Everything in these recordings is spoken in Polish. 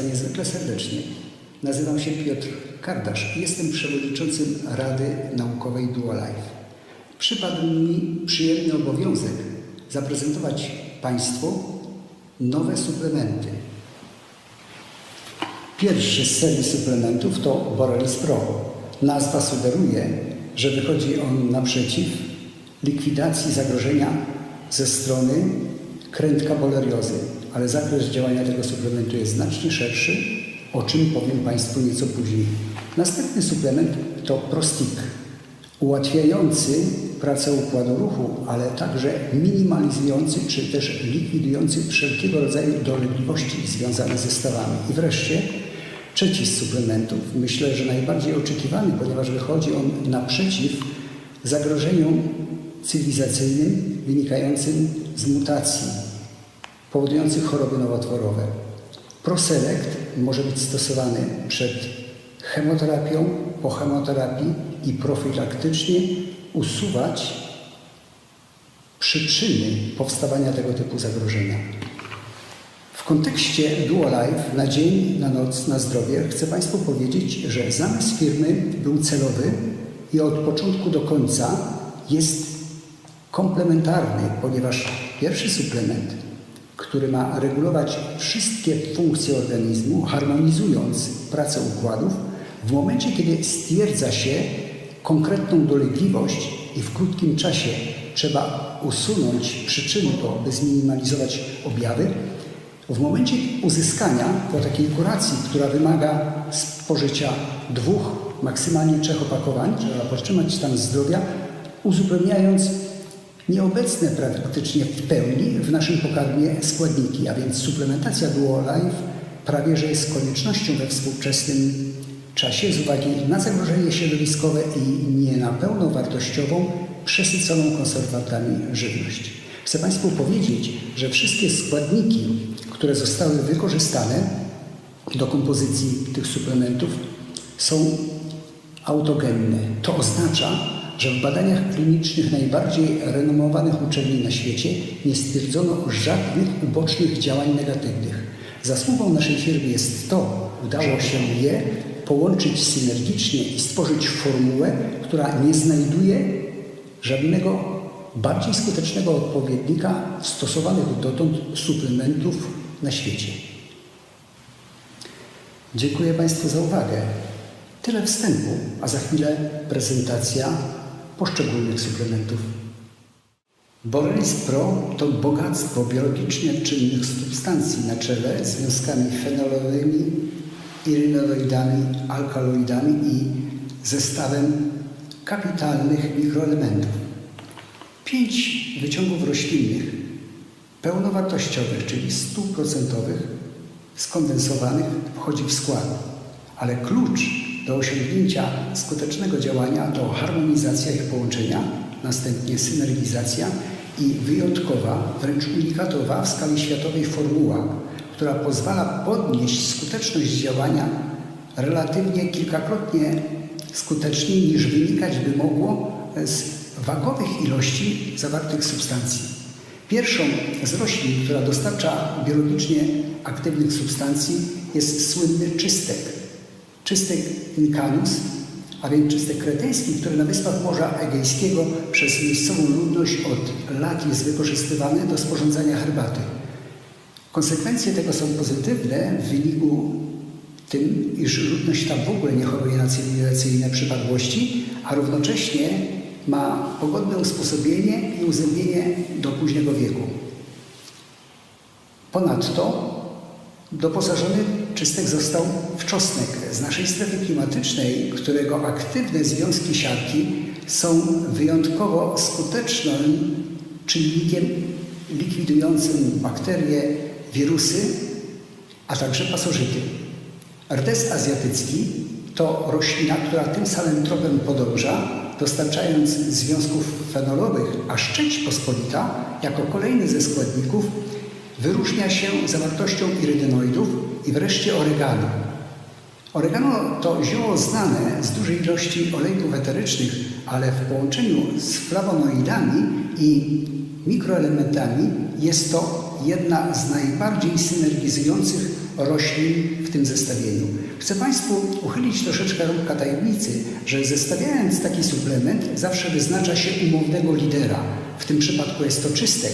Państwa niezwykle serdecznie. Nazywam się Piotr Kardasz i jestem przewodniczącym Rady Naukowej Dualife. Przypadł mi przyjemny obowiązek zaprezentować Państwu nowe suplementy. Pierwszy z serii suplementów to Borelis Pro. Nazwa sugeruje, że wychodzi on naprzeciw likwidacji zagrożenia ze strony krętka boleriozy, ale zakres działania tego suplementu jest znacznie szerszy, o czym powiem Państwu nieco później. Następny suplement to Prostic, ułatwiający pracę układu ruchu, ale także minimalizujący czy też likwidujący wszelkiego rodzaju dolegliwości związane ze stawami. I wreszcie trzeci z suplementów, myślę, że najbardziej oczekiwany, ponieważ wychodzi on naprzeciw zagrożeniom cywilizacyjnym wynikającym z mutacji powodujących choroby nowotworowe. Proselect może być stosowany przed chemoterapią, po chemoterapii i profilaktycznie usuwać przyczyny powstawania tego typu zagrożenia. W kontekście Dualife na dzień, na noc, na zdrowie chcę Państwu powiedzieć, że zamysł firmy był celowy i od początku do końca jest komplementarny, ponieważ pierwszy suplement, który ma regulować wszystkie funkcje organizmu, harmonizując pracę układów, w momencie, kiedy stwierdza się konkretną dolegliwość i w krótkim czasie trzeba usunąć przyczyny, by zminimalizować objawy, w momencie uzyskania po takiej kuracji, która wymaga spożycia dwóch, maksymalnie trzech opakowań, trzeba podtrzymać stan zdrowia, uzupełniając nieobecne praktycznie w pełni w naszym pokarmie składniki, a więc suplementacja Duolife prawie że jest koniecznością we współczesnym czasie z uwagi na zagrożenie środowiskowe i nie na pełnowartościową, przesyconą konserwantami żywność. Chcę Państwu powiedzieć, że wszystkie składniki, które zostały wykorzystane do kompozycji tych suplementów są autogenne. To oznacza, że w badaniach klinicznych najbardziej renomowanych uczelni na świecie nie stwierdzono żadnych ubocznych działań negatywnych. Zasługą naszej firmy jest to, udało się je połączyć synergicznie i stworzyć formułę, która nie znajduje żadnego bardziej skutecznego odpowiednika stosowanych dotąd suplementów na świecie. Dziękuję Państwu za uwagę. Tyle wstępu, a za chwilę prezentacja poszczególnych suplementów. Borelis Pro to bogactwo biologicznie czynnych substancji na czele z związkami fenolowymi, irynoidami, alkaloidami i zestawem kapitalnych mikroelementów. Pięć wyciągów roślinnych pełnowartościowych, czyli stuprocentowych, skondensowanych wchodzi w skład, ale klucz do osiągnięcia skutecznego działania to harmonizacja ich połączenia, następnie synergizacja i wyjątkowa, wręcz unikatowa w skali światowej formuła, która pozwala podnieść skuteczność działania relatywnie kilkakrotnie skuteczniej niż wynikać by mogło z wagowych ilości zawartych substancji. Pierwszą z roślin, która dostarcza biologicznie aktywnych substancji jest słynny czystek. Czystek incanus, a więc czystek kretyński, który na wyspach Morza Egejskiego przez miejscową ludność od lat jest wykorzystywany do sporządzania herbaty. Konsekwencje tego są pozytywne w wyniku tym, iż ludność tam w ogóle nie choruje na cywilizacyjne przypadłości, a równocześnie ma pogodne usposobienie i uzębienie do późnego wieku. Ponadto doposażony czystek został w czosnek z naszej strefy klimatycznej, którego aktywne związki siarki są wyjątkowo skutecznym czynnikiem likwidującym bakterie, wirusy, a także pasożyty. Rdes azjatycki to roślina, która tym samym tropem podąża, dostarczając związków fenolowych, a szczęść pospolita, jako kolejny ze składników, wyróżnia się zawartością irydynoidów i wreszcie oregano. Oregano to zioło znane z dużej ilości olejków eterycznych, ale w połączeniu z flawonoidami i mikroelementami jest to jedna z najbardziej synergizujących roślin w tym zestawieniu. Chcę Państwu uchylić troszeczkę rąbka tajemnicy, że zestawiając taki suplement zawsze wyznacza się umownego lidera. W tym przypadku jest to czystek,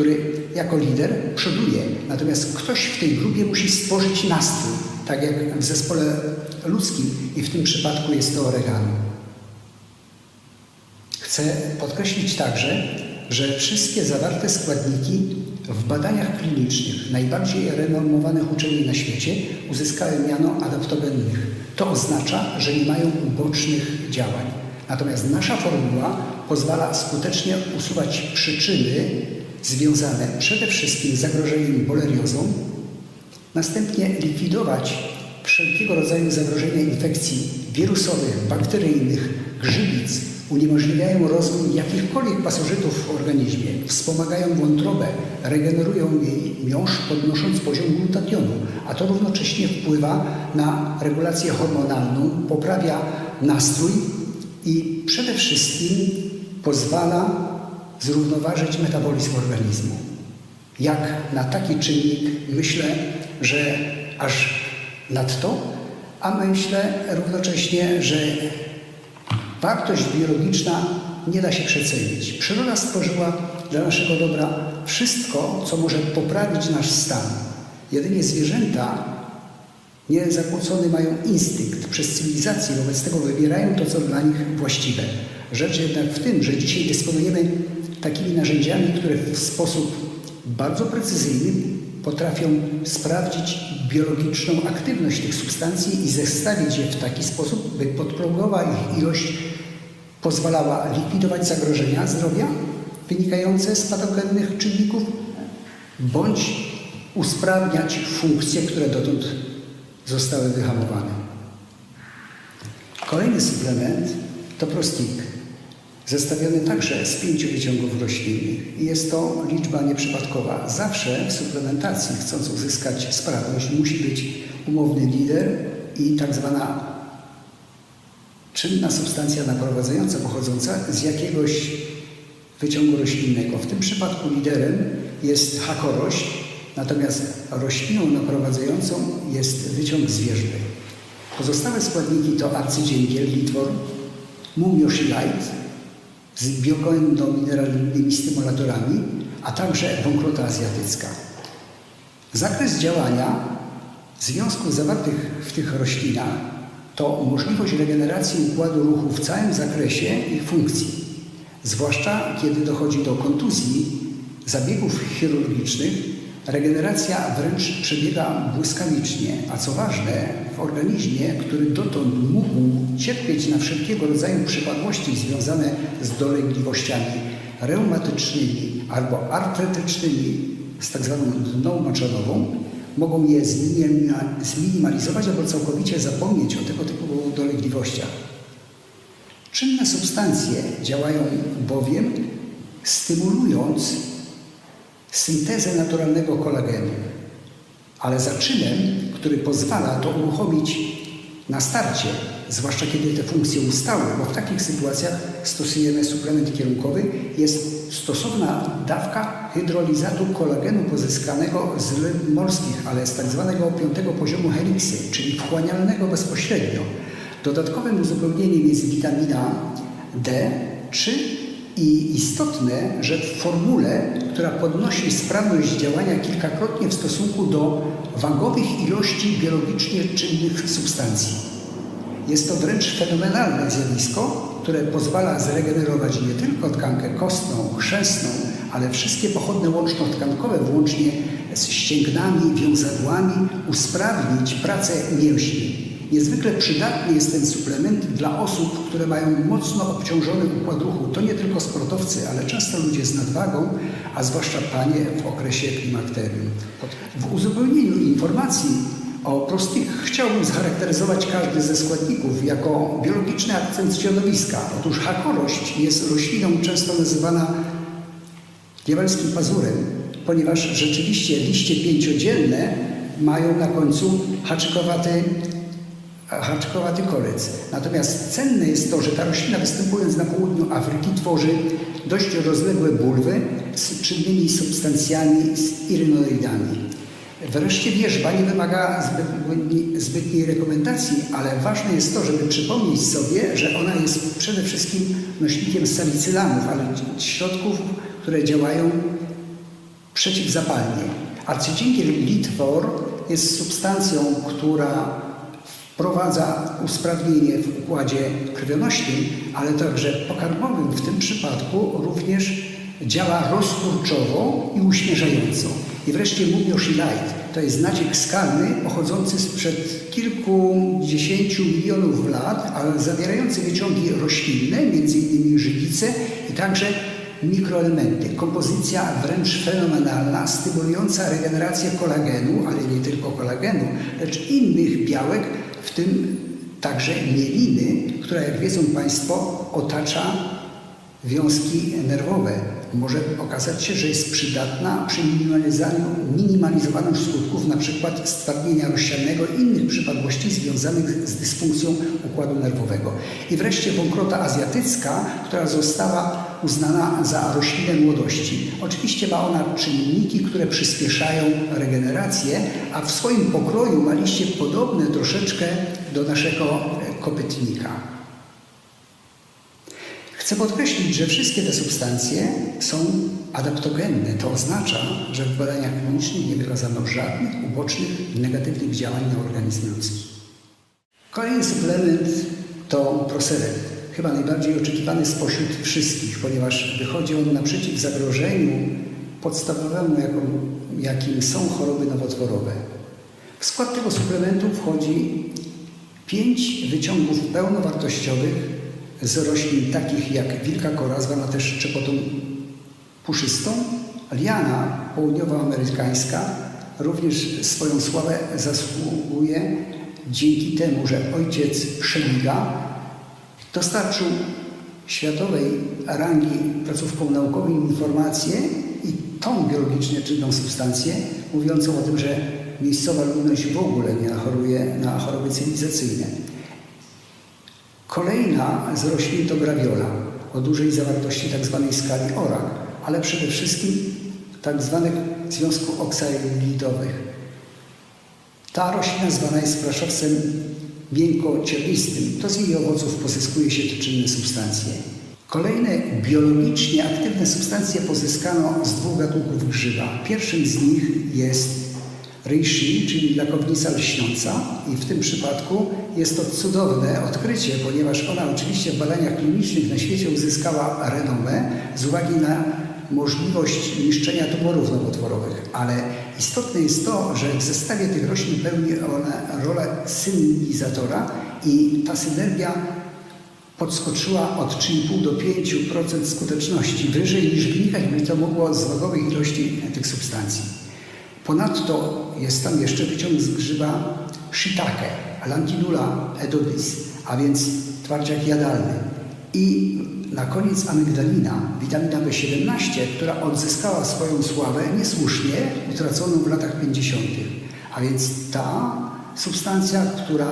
który jako lider przoduje, natomiast ktoś w tej grupie musi stworzyć nastrój, tak jak w zespole ludzkim i w tym przypadku jest to oregano. Chcę podkreślić także, że wszystkie zawarte składniki w badaniach klinicznych najbardziej renomowanych uczelni na świecie uzyskały miano adaptogennych. To oznacza, że nie mają ubocznych działań. Natomiast nasza formuła pozwala skutecznie usuwać przyczyny związane przede wszystkim z zagrożeniem boleriozą, następnie likwidować wszelkiego rodzaju zagrożenia infekcji wirusowych, bakteryjnych, grzybic, uniemożliwiają rozwój jakichkolwiek pasożytów w organizmie, wspomagają wątrobę, regenerują jej miąższ, podnosząc poziom glutationu, a to równocześnie wpływa na regulację hormonalną, poprawia nastrój i przede wszystkim pozwala zrównoważyć metabolizm organizmu. Jak na taki czynnik myślę, że aż nadto, a myślę równocześnie, że wartość biologiczna nie da się przecenić. Przyroda stworzyła dla naszego dobra wszystko, co może poprawić nasz stan. Jedynie zwierzęta niezakłócony mają instynkt przez cywilizację, wobec tego wybierają to, co dla nich właściwe. Rzecz jednak w tym, że dzisiaj dysponujemy takimi narzędziami, które w sposób bardzo precyzyjny potrafią sprawdzić biologiczną aktywność tych substancji i zestawić je w taki sposób, by podprogowa ich ilość pozwalała likwidować zagrożenia zdrowia wynikające z patogennych czynników, bądź usprawniać funkcje, które dotąd zostały wyhamowane. Kolejny suplement to prostik, zestawiony także z pięciu wyciągów roślinnych. I jest to liczba nieprzypadkowa. Zawsze w suplementacji, chcąc uzyskać sprawność, musi być umowny lider i tak zwana czynna substancja naprowadzająca pochodząca z jakiegoś wyciągu roślinnego. W tym przypadku liderem jest hakorośl, natomiast rośliną naprowadzającą jest wyciąg zwierzny. Pozostałe składniki to arcydzięgiel, litwor, mumioszilajt z biogendomineralnymi stymulatorami, a także wąkrota azjatycka. Zakres działania związków zawartych w tych roślinach to możliwość regeneracji układu ruchu w całym zakresie ich funkcji, zwłaszcza kiedy dochodzi do kontuzji, zabiegów chirurgicznych, regeneracja wręcz przebiega błyskawicznie, a co ważne, w organizmie, który dotąd mógł cierpieć na wszelkiego rodzaju przypadłości związane z dolegliwościami reumatycznymi albo artretycznymi z tak zwaną dną moczanową, mogą je zminimalizować albo całkowicie zapomnieć o tego typu dolegliwościach. Czynne substancje działają bowiem stymulując syntezę naturalnego kolagenu, ale za czynem, który pozwala to uruchomić na starcie, zwłaszcza kiedy te funkcje ustały, bo w takich sytuacjach stosujemy suplement kierunkowy, jest stosowna dawka hydrolizatu kolagenu pozyskanego z ryb morskich, ale z tak zwanego piątego poziomu heliksy, czyli wchłanialnego bezpośrednio. Dodatkowym uzupełnieniem jest witamina D3 i istotne, że w formule, która podnosi sprawność działania kilkakrotnie w stosunku do wagowych ilości biologicznie czynnych substancji. Jest to wręcz fenomenalne zjawisko, które pozwala zregenerować nie tylko tkankę kostną, chrzęsną, ale wszystkie pochodne łączno-tkankowe, włącznie z ścięgnami, wiązadłami, usprawnić pracę mięśni. Niezwykle przydatny jest ten suplement dla osób, które mają mocno obciążony układ ruchu. To nie tylko sportowcy, ale często ludzie z nadwagą, a zwłaszcza panie w okresie klimakterium. W uzupełnieniu informacji o prostych chciałbym scharakteryzować każdy ze składników jako biologiczny akcent środowiska. Otóż hakorość jest rośliną często nazywana diabelskim pazurem, ponieważ rzeczywiście liście pięciodzielne mają na końcu haczykowaty haczkowaty kolec. Natomiast cenne jest to, że ta roślina występując na południu Afryki tworzy dość rozległe bulwy z czynnymi substancjami, z irynoidami. Wreszcie wierzba nie wymaga zbytni- zbytniej rekomendacji, ale ważne jest to, żeby przypomnieć sobie, że ona jest przede wszystkim nośnikiem salicylamów, ale środków, które działają przeciwzapalnie. Arcydziękiel Litwor jest substancją, która wprowadza usprawnienie w układzie krwionośnym, ale także pokarmowym. W tym przypadku również działa rozkurczowo i uśmierzająco. I wreszcie Mumioshi Light to jest naciek skalny pochodzący sprzed kilkudziesięciu milionów lat, ale zawierający wyciągi roślinne, m.in. żywice i także mikroelementy. Kompozycja wręcz fenomenalna, stymulująca regenerację kolagenu, ale nie tylko kolagenu, lecz innych białek, w tym także mieliny, która jak wiedzą Państwo otacza wiązki nerwowe. Może okazać się, że jest przydatna przy minimalizowaniu, skutków np. stwardnienia rozsianego i innych przypadłości związanych z dysfunkcją układu nerwowego. I wreszcie wąkrota azjatycka, która została uznana za roślinę młodości. Oczywiście ma ona czynniki, które przyspieszają regenerację, a w swoim pokroju ma liście podobne troszeczkę do naszego kopytnika. Chcę podkreślić, że wszystkie te substancje są adaptogenne. To oznacza, że w badaniach klinicznych nie wykazano żadnych ubocznych, negatywnych działań na organizm ludzki. Kolejny suplement to Proseret. Chyba najbardziej oczekiwany spośród wszystkich, ponieważ wychodzi on naprzeciw zagrożeniu podstawowemu, jakim są choroby nowotworowe. W skład tego suplementu wchodzi pięć wyciągów pełnowartościowych z roślin takich jak wilka kora, zwana też szczepotą puszystą, liana południowoamerykańska również swoją sławę zasługuje dzięki temu, że ojciec Szeliga dostarczył światowej rangi placówkom naukowym informacje i tą biologicznie czynną substancję mówiącą o tym, że miejscowa ludność w ogóle nie choruje na choroby cywilizacyjne. Kolejna z roślin to graviola o dużej zawartości tzw. skali ORAC, ale przede wszystkim tzw. związków oksalidowych. Ta roślina zwana jest fraszowcem miękkocielistym. To z jej owoców pozyskuje się te czynne substancje. Kolejne biologicznie aktywne substancje pozyskano z dwóch gatunków grzyba. Pierwszym z nich jest reishi, czyli lakownica lśniąca i w tym przypadku jest to cudowne odkrycie, ponieważ ona oczywiście w badaniach klinicznych na świecie uzyskała renomę z uwagi na możliwość niszczenia tumorów nowotworowych, ale istotne jest to, że w zestawie tych roślin pełni ona rolę synergizatora i ta synergia podskoczyła od 3,5 do 5% skuteczności, wyżej niż wynikać by to mogło z wagowej ilości tych substancji. Ponadto jest tam jeszcze wyciąg z grzyba shiitake, Alantinula edobis, a więc twardziak jadalny. I na koniec amygdalina, witamina B17, która odzyskała swoją sławę niesłusznie, utraconą w latach 50. A więc ta substancja, która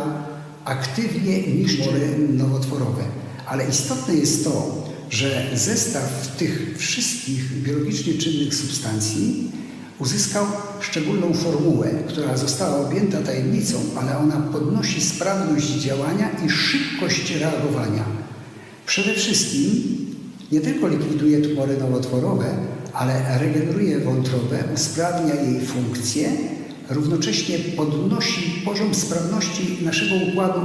aktywnie niszczy nowotworowe. Ale istotne jest to, że zestaw tych wszystkich biologicznie czynnych substancji uzyskał szczególną formułę, która została objęta tajemnicą, ale ona podnosi sprawność działania i szybkość reagowania. Przede wszystkim nie tylko likwiduje tumory nowotworowe, ale regeneruje wątrobę, usprawnia jej funkcję, równocześnie podnosi poziom sprawności naszego układu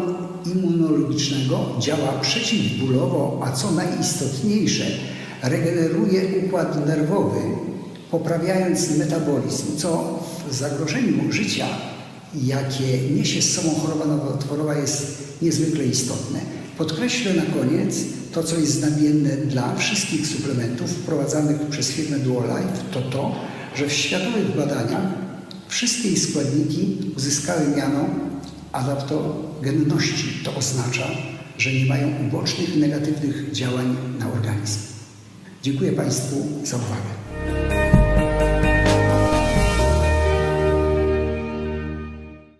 immunologicznego, działa przeciwbólowo, a co najistotniejsze, regeneruje układ nerwowy, poprawiając metabolizm, co w zagrożeniu życia, jakie niesie z sobą choroba nowotworowa, jest niezwykle istotne. Podkreślę na koniec to, co jest znamienne dla wszystkich suplementów wprowadzanych przez firmę Duolife, to to, że w światowych badaniach wszystkie jej składniki uzyskały miano adaptogenności. To oznacza, że nie mają ubocznych, negatywnych działań na organizm. Dziękuję Państwu za uwagę.